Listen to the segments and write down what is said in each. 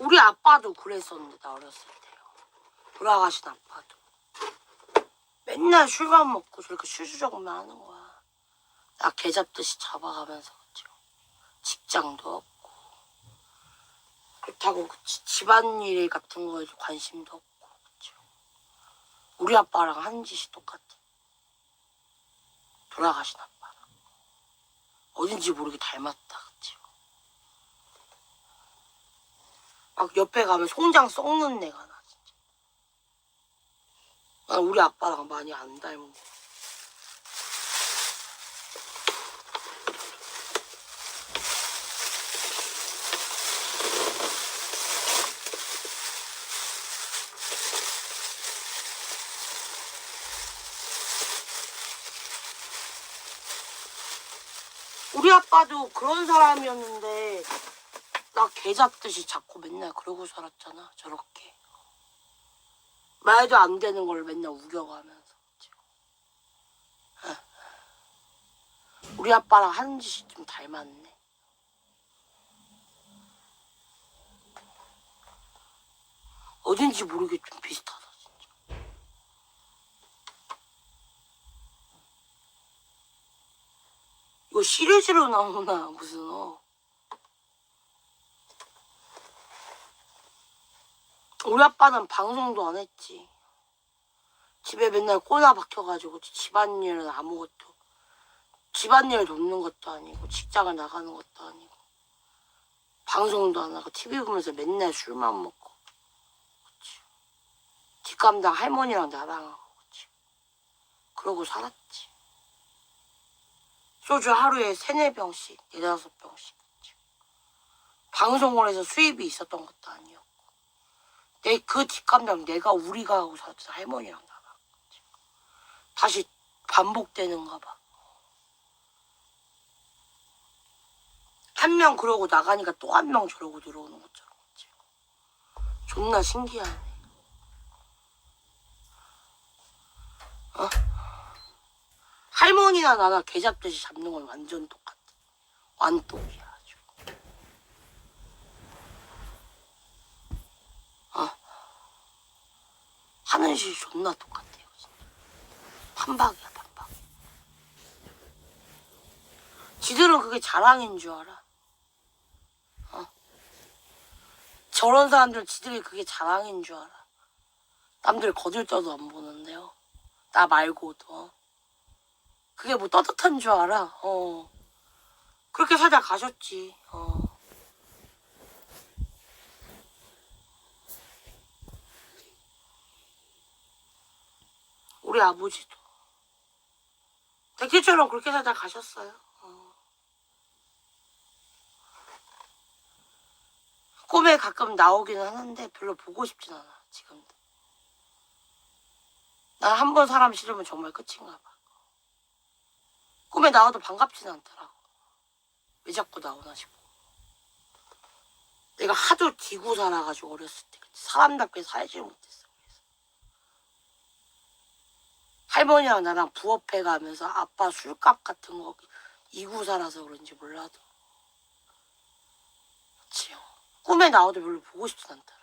우리 아빠도 그랬었는데 나 어렸을 때요. 돌아가신 아빠도. 맨날 술만 먹고 저렇게 슈슈적만 하는 거야. 나 개 잡듯이 잡아가면서 그죠. 직장도 없고. 그렇다고 그 지- 집안일 같은 거에 관심도 없고. 그죠. 우리 아빠랑 하는 짓이 똑같아. 돌아가신 아빠랑. 어딘지 모르게 닮았다. 그죠. 막 옆에 가면 송장 썩는 내가 나 진짜. 난 우리 아빠랑 많이 안 닮은 거. 우리 아빠도 그런 사람이었는데 나 개 잡듯이 자꾸 맨날 그러고 살았잖아 저렇게. 말도 안 되는 걸 맨날 우겨가면서. 우리 아빠랑 하는 짓이 좀 닮았네. 어딘지 모르게 좀 비슷하다 진짜. 이거 시리즈로 나오나 무슨 어 우리 아빠는 방송도 안 했지. 집에 맨날 꼬나 박혀가지고 집안일은 아무것도 집안일 돕는 것도 아니고 직장을 나가는 것도 아니고 방송도 안 하고 TV 보면서 맨날 술만 먹고 그치. 뒷감당 할머니랑 나랑 하고 그치. 그러고 살았지. 소주 하루에 세네 병씩 네다섯 병씩 그치. 방송을 해서 수입이 있었던 것도 아니었고 내 그 뒷감당 내가 우리가 하고 살았어 할머니랑 나랑 다시 반복되는가 봐. 한 명 그러고 나가니까 또 한 명 저러고 들어오는 것처럼? 존나 신기하네. 어? 할머니나 나나 개 잡듯이 잡는 건 완전 똑같아. 완똑이야 하는 짓이 존나 똑같아요. 진짜. 판박이야, 판박. 지들은 그게 자랑인 줄 알아. 어? 저런 사람들은 지들이 그게 자랑인 줄 알아. 남들 거들떠도 안 보는데요. 나 말고도. 그게 뭐 떳떳한 줄 알아. 어. 그렇게 살다 가셨지. 어. 우리 아버지도 백제처럼 그렇게 살다 가셨어요. 어. 꿈에 가끔 나오기는 하는데 별로 보고 싶진 않아 지금도. 난 한 번 사람 싫으면 정말 끝인가 봐. 꿈에 나와도 반갑진 않더라고. 왜 자꾸 나오나 싶어. 내가 하도 기고 살아가지고 어렸을 때 사람답게 살지 못했어. 그래서. 할머니랑 나랑 부업해 가면서 아빠 술값 같은 거 이고 살아서 그런지 몰라도 그치요. 꿈에 나와도 별로 보고 싶진 않더라.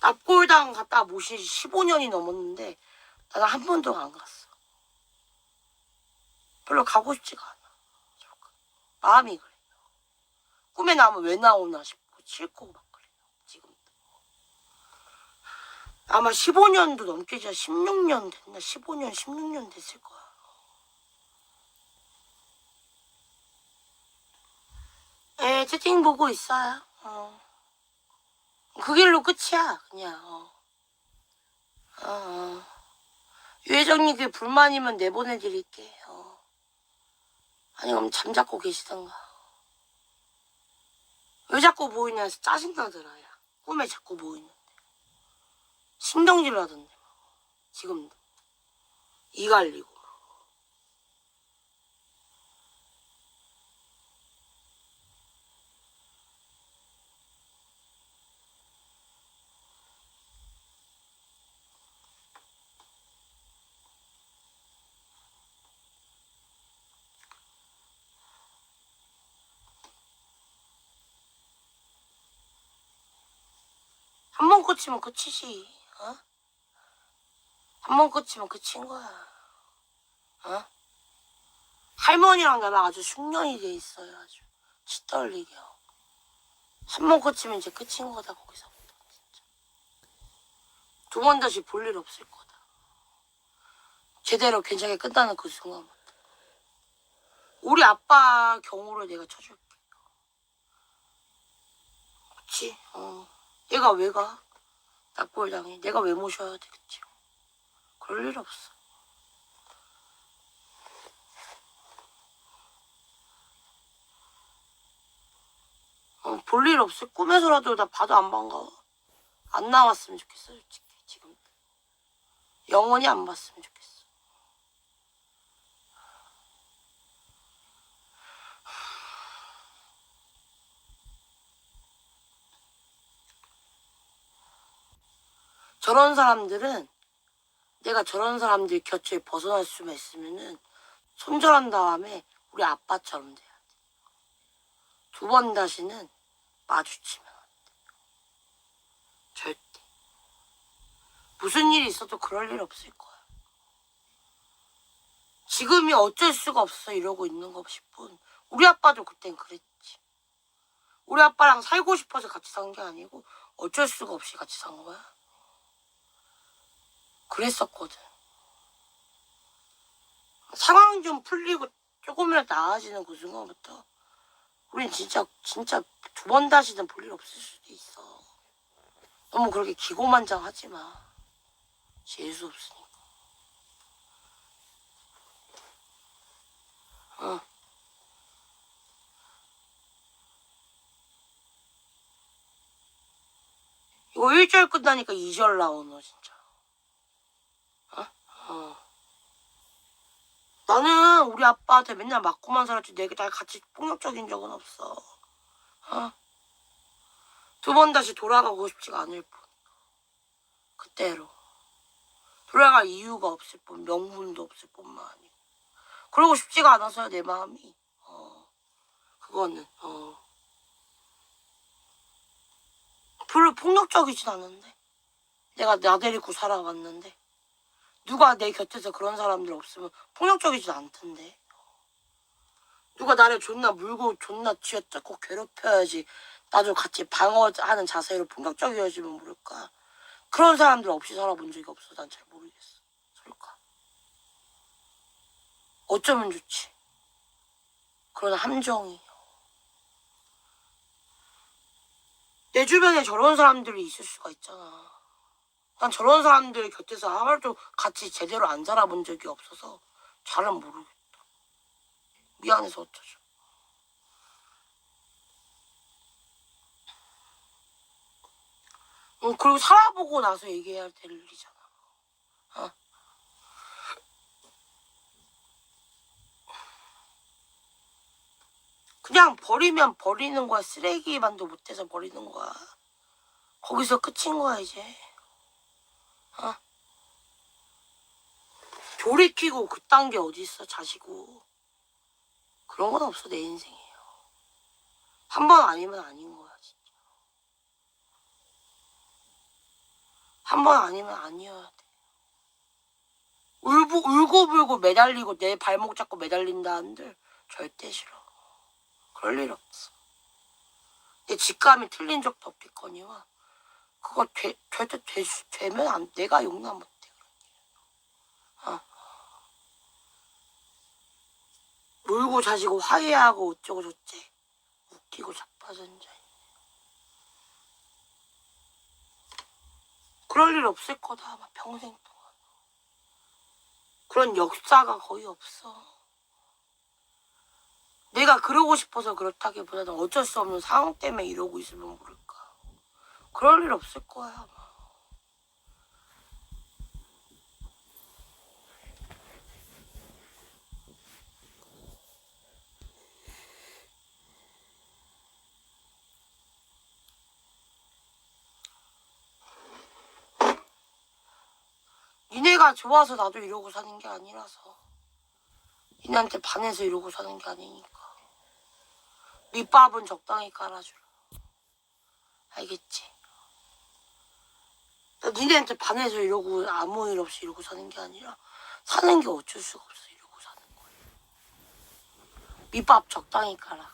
납골당 갔다 모신 지 15년이 넘었는데 나는 한 번도 안 갔어. 별로 가고 싶지가 않아. 마음이 그래. 꿈에 나오면 왜 나오나 싶고 싫고 막 그래요. 지금도. 아마 15년도 넘게 지나 16년 됐나? 15년, 16년 됐을 거야. 예, 채팅 보고 있어요. 어. 그 길로 끝이야, 그냥. 어. 어, 어. 그 불만이면 내보내드릴게. 어. 아니, 그럼 잠자고 계시던가. 왜 자꾸 보이냐 해서 짜증나더라, 야. 꿈에 자꾸 보이는데. 신경질 나던데. 지금도. 이 갈리고. 한 번 꽂히면 꽂히지. 어? 한 번 끝이면 끝인 거야. 어? 할머니랑 나랑 아주 숙련이 돼 있어요. 아주 치 떨리게. 한 번 끝이면 이제 끝인 거다 거기서부터 진짜. 두 번 다시 볼 일 없을 거다. 제대로 괜찮게 끝나는 그 순간부터. 우리 아빠 경우를 내가 쳐줄게. 그치? 어. 얘가 왜 가? 납골 당해. 내가 왜 모셔야 되겠지? 그럴 일 없어. 어, 볼일 없을 꿈에서라도 나 봐도 안 반가워. 안 나왔으면 좋겠어, 솔직히, 지금. 영원히 안 봤으면 좋겠어. 저런 사람들은 내가 저런 사람들 곁을 벗어날 수만 있으면은 손절한 다음에 우리 아빠처럼 돼야 돼. 두 번 다시는 마주치면 안 돼. 절대. 무슨 일이 있어도 그럴 일 없을 거야. 지금이 어쩔 수가 없어 이러고 있는 거 싶은 우리 아빠도 그땐 그랬지. 우리 아빠랑 살고 싶어서 같이 산 게 아니고 어쩔 수가 없이 같이 산 거야. 그랬었거든. 상황 좀 풀리고 조금이라도 나아지는 그 순간부터 우린 진짜 진짜 두 번 다시는 볼 일 없을 수도 있어. 너무 그렇게 기고만장하지 마. 재수 없으니까. 어. 이거 1절 끝나니까 2절 나오노 진짜. 어? 어. 나는 우리 아빠한테 맨날 맞고만 살았지 내가 날 같이 폭력적인 적은 없어. 어? 두 번 다시 돌아가고 싶지가 않을 뿐. 그때로. 돌아갈 이유가 없을 뿐, 명분도 없을 뿐만 아니고. 그러고 싶지가 않아서요, 내 마음이. 어. 그거는, 어. 별로 폭력적이진 않은데. 내가 나 데리고 살아왔는데. 누가 내 곁에서 그런 사람들 없으면 폭력적이진 않던데. 누가 나를 존나 물고 존나 쥐어짜고 괴롭혀야지 나도 같이 방어하는 자세로 폭력적이어지면 모를까. 그런 사람들 없이 살아본 적이 없어. 난 잘 모르겠어. 그럴까. 어쩌면 좋지. 그런 함정이. 내 주변에 저런 사람들이 있을 수가 있잖아. 난 저런 사람들 곁에서 하루도 같이 제대로 안 살아본 적이 없어서 잘은 모르겠다. 미안해서 어쩌죠. 응, 그리고 살아보고 나서 얘기해야 될 일이잖아. 어? 그냥 버리면 버리는 거야. 쓰레기만도 못해서 버리는 거야. 거기서 끝인 거야, 이제. 어? 돌이키고 그딴 게 어딨어, 자시고. 그런 건 없어, 내 인생이에요. 한 번 아니면 아닌 거야, 진짜. 한 번 아니면 아니어야 돼. 울고, 울고불고 매달리고 내 발목 잡고 매달린다 한들 절대 싫어. 그럴 일 없어. 내 직감이 틀린 적도 없겠거니와 그거 되, 절대 되, 되면 안, 내가 용납 못해. 어. 물고 자시고 화해하고 어쩌고 저쩌 웃기고 자빠졌는지. 그럴 일 없을 거다 아마 평생 동안. 그런 역사가 거의 없어. 내가 그러고 싶어서 그렇다기보다는 어쩔 수 없는 상황 때문에 이러고 있으면 모를까 그럴 일 없을 거야 니네가 좋아서 나도 이러고 사는 게 아니라서. 니네한테 반해서 이러고 사는 게 아니니까. 밑밥은 적당히 깔아주라. 알겠지? 니네한테 반해서 이러고 아무 일 없이 이러고 사는 게 아니라 사는 게 어쩔 수가 없어 이러고 사는 거야. 밑밥 적당히 깔아.